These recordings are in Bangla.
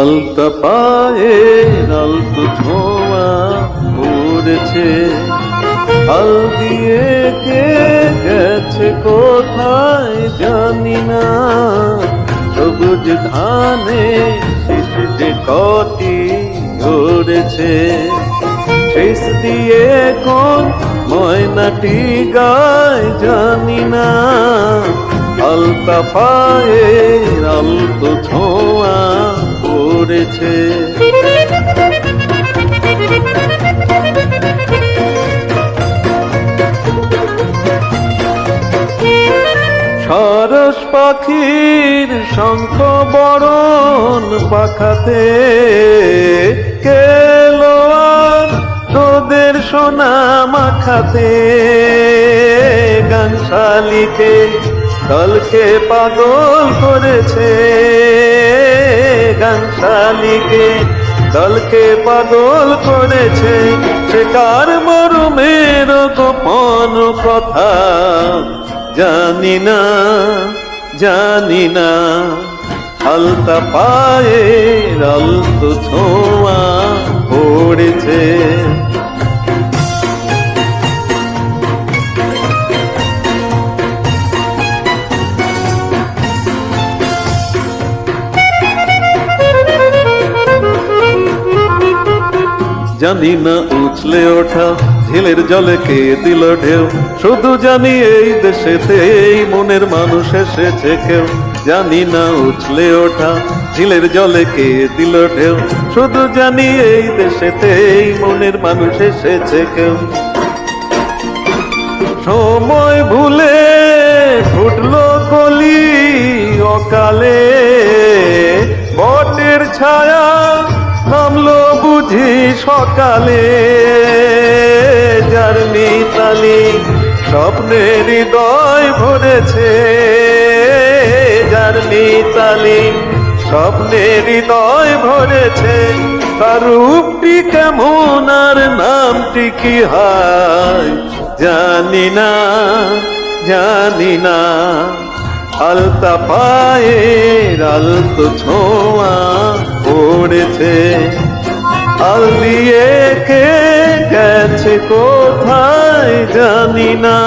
আলতা পায়ে আলতো ছোঁয়া পড়েছে। আল দিয়ে কে গেছে কোথায় জানি না। সবুজ ধানে শিশু যে কটি ধরেছে। শেষ দিয়ে কোন ময়নাটি গায় জানি না। আলতা পায়ে আলতো ছোঁয়া পড়েছে সরস পাখির শঙ্খ বরণ পাখাতে কেলো তোদের সোনা মাখাতে। গাংশালিকে দলকে পাগল করেছে। গাংশালিকে দলকে পাগল করেছে, সে কার মরমের গোপন কথা? জানি না জানি না, আলতা পায়ে আলতো ছোঁয়া। জানি না উছলে ওঠা ঝিলের জলে কে দিল ঢেউ। শুধু জানি এই দেশেতে এই মনের মানুষ এসেছে কেউ। জানি না উছলে ওঠা ঝিলের জলে কে দিল ঢেউ। শুধু জানি এই দেশেতে এই মনের মানুষ এসেছে কেউ। সময় ভুলে ফুটলো কলি অকালে, বটের ছায়া নামলো বুঝি সকালে যার মিতালি স্বপ্নের হৃদয় ভরেছে। যার মিতালি স্বপ্নের হৃদয় ভরেছে, তার রূপটি কেমন আর নামটি কি হয় জানি না জানি না। আলতা পায়ে আলতো ছোঁয়া কোথায় জানি না।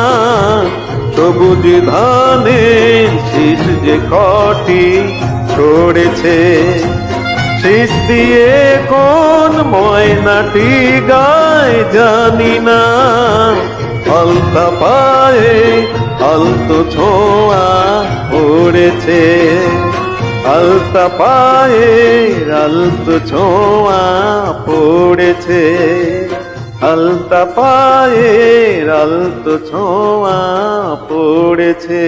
সবুজ ধানের শীষ যে কটি ছড়েছে শীষ দিয়ে কোন ময়নাটি গায় জানি না। আলতা পায়ে আলতো ছোঁয়া পড়েছে আলতা পায়ে আলতো ছোঁয়া পড়েছে আলতা পায়ে আলতো ছোঁয়া পড়েছে।